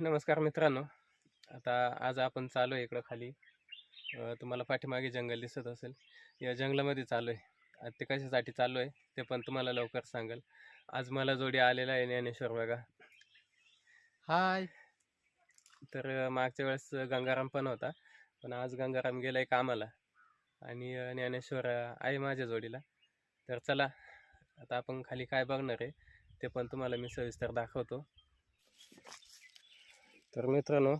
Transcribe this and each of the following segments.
नमस्कार मित्रांनो. आता आज आपण चालू आहे इकडं खाली. तुम्हाला पाठीमागे जंगल दिसत असेल. या जंगलामध्ये चालू आहे. ते कशासाठी चालू आहे ते पण तुम्हाला लवकर सांगेल. आज मला जोडी आलेला आहे ज्ञानेश्वर बघा. हाय. तर मागच्या वेळेस गंगाराम पण होता. पण आज गंगाराम गेलाय कामाला. आणि ज्ञानेश्वर आहे माझ्या जोडीला. तर चला आता आपण खाली काय बघणार आहे ते पण तुम्हाला मी सविस्तर दाखवतो. तर मित्रांनो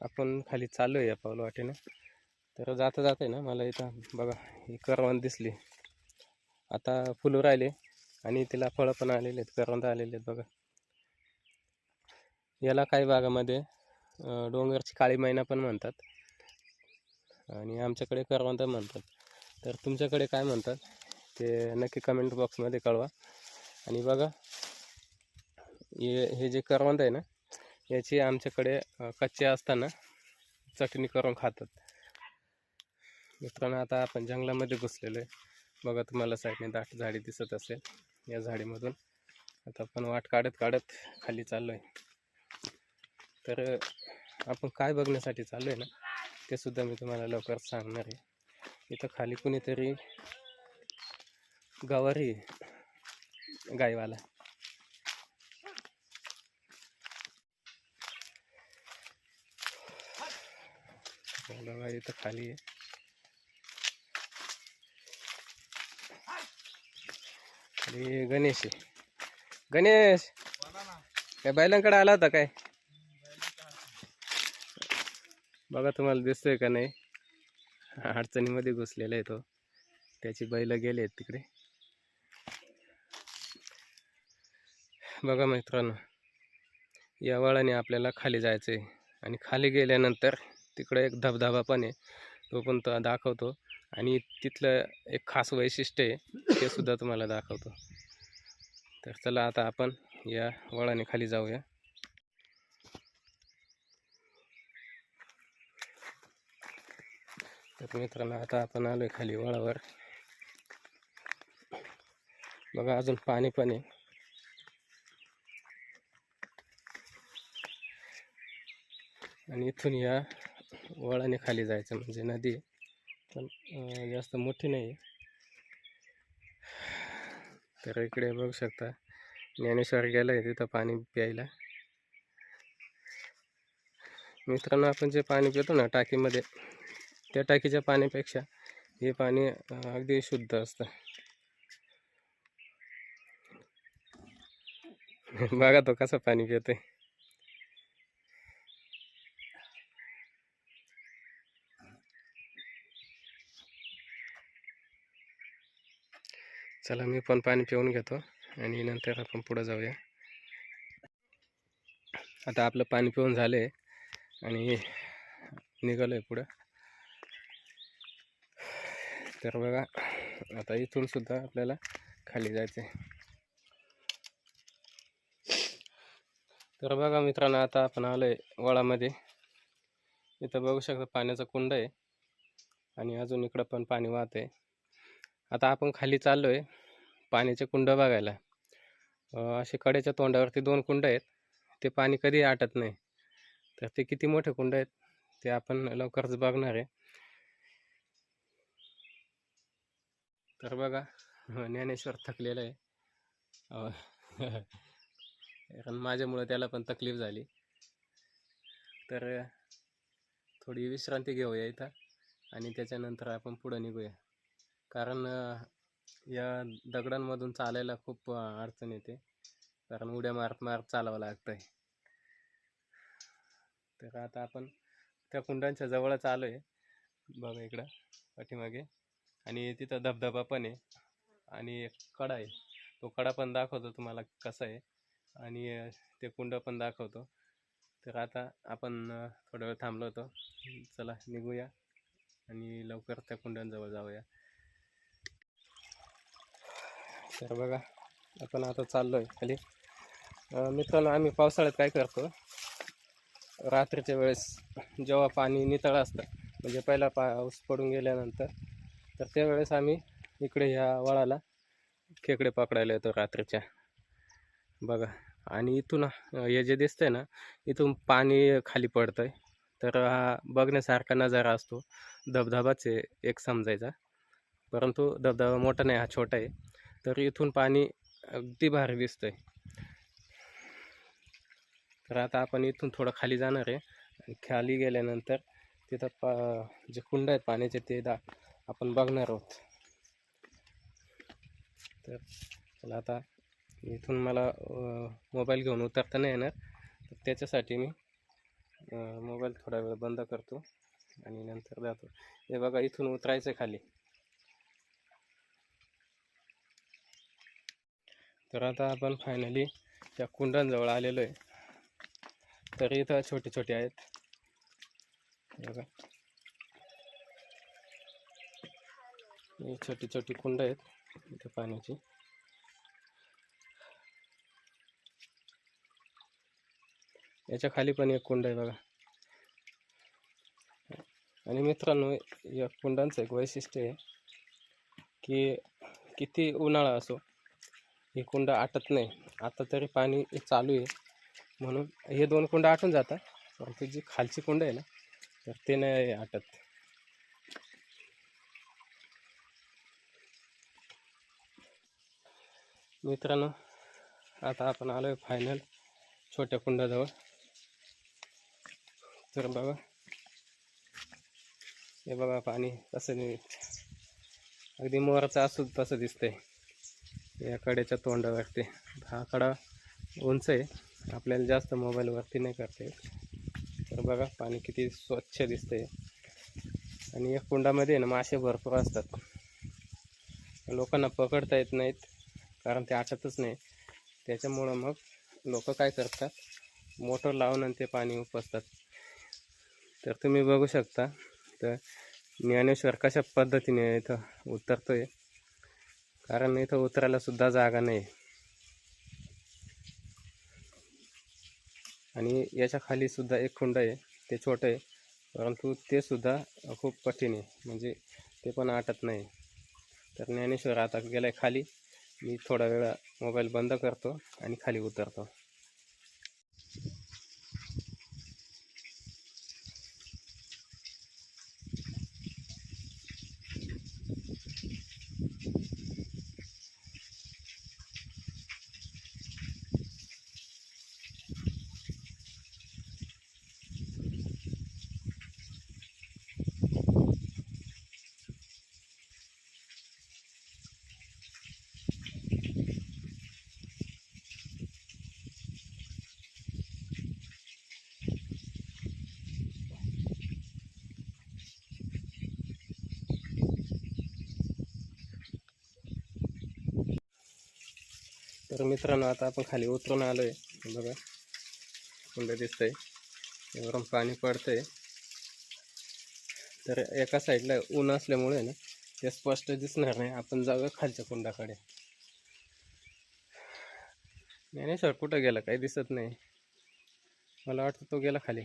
आपण खाली चाललो आहे या पावलं वाटेनं. तर जाता जाता आहे ना मला इथं बघा ही करवंद दिसली. आता फुलं राहिले आणि तिला फळं पण आलेले आहेत करवंद आलेले आहेत बघा. याला काही भागामध्ये डोंगरची काळी मैना पण म्हणतात. आणि आमच्याकडे करवंद म्हणतात. तर तुमच्याकडे काय म्हणतात ते नक्की कमेंट बॉक्समध्ये कळवा. आणि बघा हे हे जे करवंद आहे ना याची आमच्याकडे कच्चे असताना चटणी करून खातात. मित्रांनो आता आपण जंगलामध्ये घुसलेलो आहे बघा तुम्हाला साईडने दाट झाडी दिसत असेल या झाडीमधून. आता आपण वाट काढत काढत खाली चाललो आहे तर आपण काय बघण्यासाठी चाललो आहे ना ते सुद्धा मी तुम्हाला लवकर सांगणार आहे. इथं खाली कुणीतरी गवारी गाईवाला गायवाला बघा इथं खाली आहे. खाली गणेश आहे. गणेश काय बैलांकडे आला होता काय? बघा तुम्हाला दिसतोय का नाही? अडचणीमध्ये घुसलेला आहे तो. त्याची बैल गेले आहेत तिकडे. बघा मित्रांनो या वळाने आपल्याला खाली जायचं आहे आणि खाली गेल्यानंतर तिकडं एक धबधबा पण आहे. तो पण तो दाखवतो. आणि तिथलं एक खास वैशिष्ट्य आहे ते सुद्धा तुम्हाला दाखवतो. तर चला आता आपण या वळाने खाली जाऊया. तर मित्रांनो आता आपण आलो आहे खाली वळावर. बघा अजून पाणी पण आहे. आणि इथून या वळाने खाली जायचं म्हणजे नदी आहे. पण जास्त मोठी नाही आहे. तर इकडे बघू शकता ज्ञानेश्वर गेलं आहे तिथं पाणी प्यायला. मित्रांनो आपण जे पाणी पितो ना टाकीमध्ये त्या टाकीच्या पाण्यापेक्षा हे पाणी अगदी शुद्ध असतं. बघा तो कसं पाणी पितोय. चला मी पण पाणी पिऊन घेतो आणि नंतर आपण पुढं जाऊया. आता आपलं पाणी पिऊन झालं आहे आणि निघालो आहे पुढं. तर बघा आता इथून सुद्धा आपल्याला खाली जायचं आहे तर बघा मित्रांनो आता आपण आलो आहे वळामध्ये इथं बघू शकता पाण्याचा कुंड आहे आणि अजून इकडं पण पाणी वाहत आहे आता आपण खाली चाललो आहे पाण्याचे कुंड बघायला. असे कडेच्या तोंडावरती दोन कुंड आहेत. ते पाणी कधी आटत नाही. तर ते किती मोठे कुंड आहेत ते आपण लवकरच बघणार आहे. तर बघा ज्ञानेश्वर थकलेला आहे. कारण माझ्यामुळं त्याला पण तकलीफ झाली. तर थोडी विश्रांती घेऊया इथं आणि त्याच्यानंतर आपण पुढं निघूया. कारण या दगडांमधून चालायला खूप अडचण येते. कारण उड्या मारत मारत चालावं लागतं आहे तर आता आपण त्या कुंडांच्या जवळच आलो आहे बघा इकडं पाठीमागे. आणि तिथं धबधबा पण आहे. आणि एक कडा आहे. तो कडा पण दाखवतो तुम्हाला कसा आहे. आणि ते कुंड पण दाखवतो. तर आता आपण थोडा वेळ थांबलो होतो. चला निघूया. आणि लवकर त्या कुंडांजवळ जाऊया. तर बघा आपण आता चाललो आहे खाली मित्रांनो आम्ही पावसाळ्यात काय करतो? रात्रीच्या वेळेस जेव्हा पाणी नितळ असतं म्हणजे पहिला पाऊस पडून गेल्यानंतर तर त्यावेळेस आम्ही इकडे ह्या वळाला खेकडे पकडायला येतो रात्रीच्या. बघा आणि इथून हे जे दिसतंय ना इथून पाणी खाली पडतंय. तर हा बघण्यासारखा नजारा असतो. धबधबाच आहे एक समजायचा. परंतु धबधबा मोठा नाही हा छोटा आहे. तर इथून पाणी अगदी भारी दिसतंय. तर आता आपण इथून थोडं खाली जाणार आहे. आणि खाली गेल्यानंतर तिथं पा जे कुंड आहेत पाण्याचे ते दा आपण बघणार आहोत. तर चला आता इथून मला मोबाईल घेऊन उतरता नाही येणार. तर त्याच्यासाठी मी मोबाईल थोडा वेळ बंद करतो आणि नंतर जातो. हे बघा इथून उतरायचं खाली. तर आता आपण फायनली त्या कुंडांजवळ आलेलो आहे. तर इथं छोटे छोटे आहेत. बघा. ही छोटी छोटी कुंड आहेत. इथे पाण्याची. याच्या खाली पण एक कुंड आहे बघा. आणि मित्रांनो या कुंडांचं एक वैशिष्ट्य आहे की किती उन्हाळा असो ही कुंड आटत नाही. आता तरी पाणी चालू आहे. म्हणून हे दोन कुंड आटून जातात. परंतु जी खालची कुंड आहे ना तर ते नाही आटत. मित्रांनो आता आपण आलो आहे फायनल छोट्या कुंडाजवळ. तर बघा हे बघा पाणी कसं नाही अगदी मोराचं असू तसं दिसतंय. या कडेच्या तोंडावरती हा कडा उंच आहे. आपल्याला जास्त मोबाईलवरती नाही करते तर बघा पाणी किती स्वच्छ दिसतंय. आणि या कुंडामध्ये ना मासे भरपूर असतात. लोकांना पकडता येत नाहीत कारण ते आटतच नाही. त्याच्यामुळं मग लोक काय करतात? मोटर लावून आणि ते पाणी उपसतात. तर तुम्ही बघू शकता. तर ज्ञानेश्वर कशा पद्धतीने इथं उतरतो आहे कारण इथं उतरायला सुद्धा जागा नाही. आणि याच्या खाली सुद्धा एक खुंड आहे. ते छोटं आहे. परंतु ते सुद्धा खूप कठीण आहे. म्हणजे ते पण आटत नाही. तर ज्ञानेश्वर आता गेलाय खाली. मी थोडा वेळा मोबाईल बंद करतो आणि खाली उतरतो. तर मित्रांनो आता आपण खाली उतरून आलो आहे बघा. कुंड आहे वरून पाणी पडतंय. तर एका साईडला ऊन असल्यामुळे ना ते स्पष्ट दिसणार नाही. आपण जाऊया खालच्या कुंडाकडे. ज्ञानेश्वर कुठं गेला? काही दिसत नाही. मला वाटतं तो गेला खाली.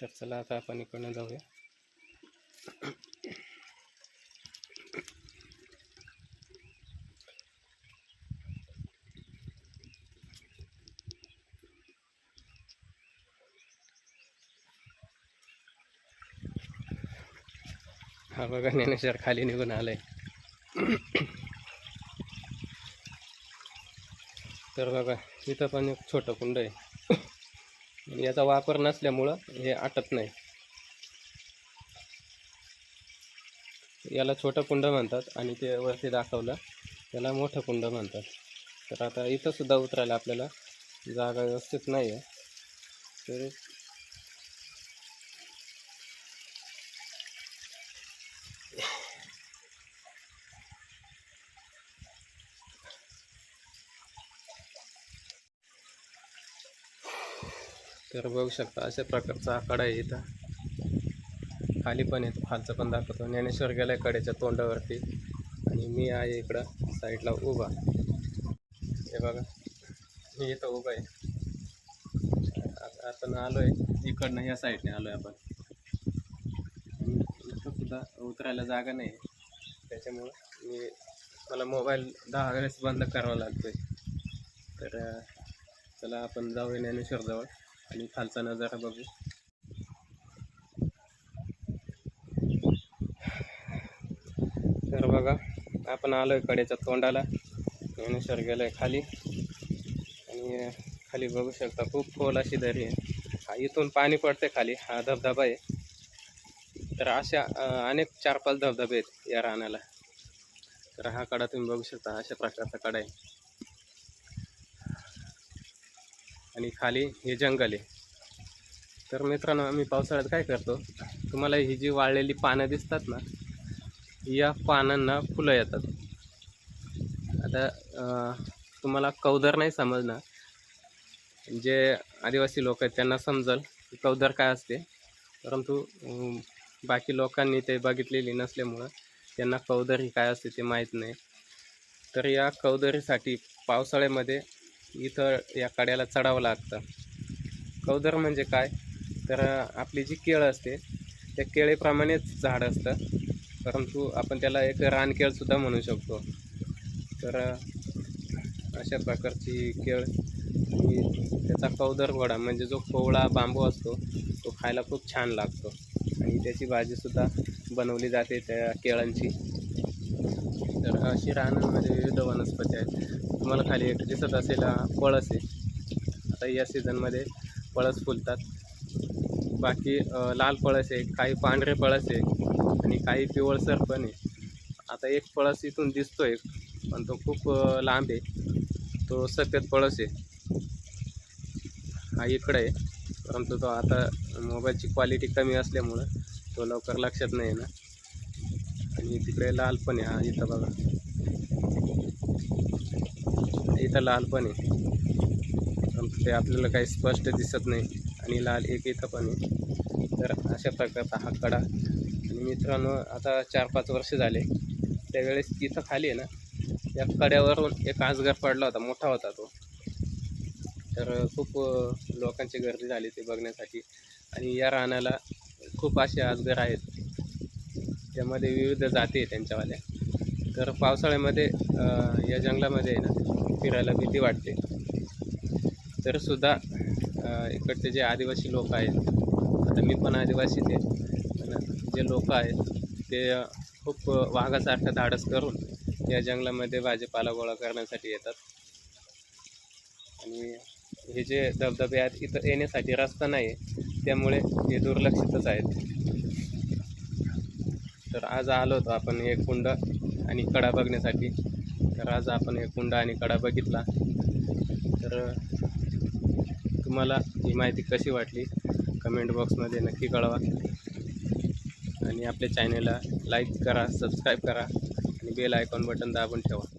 तर चला आता आपण इकडनं जाऊया. हा बघा ज्ञानेश्वर खाली निघून आलाय. तर बघा इथं पण एक छोटं कुंड आहे. याचा वापर नसल्यामुळं हे आटत नाही. याला छोटं कुंड म्हणतात आणि ते वरती दाखवलं त्याला मोठं कुंड म्हणतात. तर आता इथंसुद्धा उतरायला आपल्याला जागा व्यवस्थित नाही आहे तर तर बघू शकता अशा प्रकारचा आकडा आहे इथं. खाली पण येतो खालचं पण दाखवतो. ज्ञानेश्वर गेलाय कडेच्या तोंडावरती. आणि मी आहे इकडं साईडला उभा. हे बघा मी इथं उभा आहे. आता आपण आलो आहे इकडनं या साईडने आलो आहे आपण इथं सुद्धा उतरायला जागा नाही. त्याच्यामुळं मी मला मोबाईल दहा वेळेस बंद करावा लागतोय. तर चला आपण जाऊया ज्ञानेश्वरजवळ आणि खालचा नजारा बघू. तर बघा आपण आलोय कडेच्या तोंडाला. ज्ञानेश्वर गेलोय खाली. आणि खाली बघू शकता खूप खोल अशी दरी आहे. हा इथून पाणी पडते खाली. हा धबधबा आहे. तर अशा अनेक चार पाच धबधबे आहेत या रानाला. तर हा कडा तुम्ही बघू शकता अशा प्रकारचा कडा आहे. आणि खाली हे जंगल आहे. तर मित्रांनो आम्ही पावसाळ्यात काय करतो? तुम्हाला ही जी वाळलेली पानं दिसतात ना या पानांना फुलं येतात. आता तुम्हाला कौदर नाही समजणार. जे आदिवासी लोक आहेत त्यांना समजल की कौदर काय असते. परंतु बाकी लोकांनी ते बघितलेली नसल्यामुळं त्यांना कौदर ही काय असते ते माहीत नाही. तर या कौदरीसाठी पावसाळ्यामध्ये इथं या कड्याला चढावं लागतं. कौदर म्हणजे काय? तर आपली जी केळ असते त्या केळीप्रमाणेच झाड असतं. परंतु आपण त्याला एक रानकेळसुद्धा म्हणू शकतो. तर अशा प्रकारची केळ त्याचा कौदर घोडा म्हणजे जो कोवळा बांबू असतो तो खायला खूप छान लागतो. आणि त्याची भाजीसुद्धा बनवली जाते त्या केळांची. तर अशी रानांमध्ये म्हणजे विविध वनस्पती आहेत. तुम्हाला खाली एक दिसत असेल हा पळस आहे. आता या सीझनमध्ये पळस फुलतात. बाकी लाल पळस आहे काही पांढरे पळस आहे आणि काही पिवळसर पण आहे. आता एक पळस इथून दिसतो आहे पण तो खूप लांब आहे. तो सफेद पळस आहे. हा इकडे आहे परंतु तो आता मोबाईलची क्वालिटी कमी असल्यामुळं तो लवकर लक्षात नाही ना आणि तिकडे लाल पण आहे हा इथं बघा. इथं लाल पण आहे. ते आपल्याला काही स्पष्ट दिसत नाही आणि लाल एक इथं पण आहे. तर अशा प्रकारचा हा कडा. आणि मित्रांनो आता चार पाच वर्ष झाले. त्यावेळेस इथं खाली आहे ना या कड्यावरून एक आजगर पडला होता मोठा होता तो. तर खूप लोकांची गर्दी झाली ते बघण्यासाठी. आणि या रानाला खूप असे आजगर आहेत. त्यामध्ये विविध जाती आहे त्यांच्यावाल्या. तर पावसाळ्यामध्ये या जंगलामध्ये आहे ना फिरायला भीती वाटते. तर सुद्धा इकडचे जे आदिवासी लोक आहेत आता मी पण आदिवासीच आहे पण जे लोक आहेत ते खूप वाघासारखं धाडस करून या जंगलामध्ये भाजीपाला गोळा करण्यासाठी येतात. आणि हे जे धबधबे आहेत इथं येण्यासाठी रस्ता नाही आहे त्यामुळे हे दुर्लक्षितच आहेत. तर आज आलो होतो आपण हे कुंड आणि कडा बघण्यासाठी. तर आज आपण हे कुंडा आणि कडा बघितला. तर तुम्हाला ही माहिती कशी वाटली? कमेंट बॉक्समध्ये नक्की कळवा. आणि आपल्या चॅनलला लाईक करा सबस्क्राईब करा आणि बेल आयकॉन बटन दाबून ठेवा.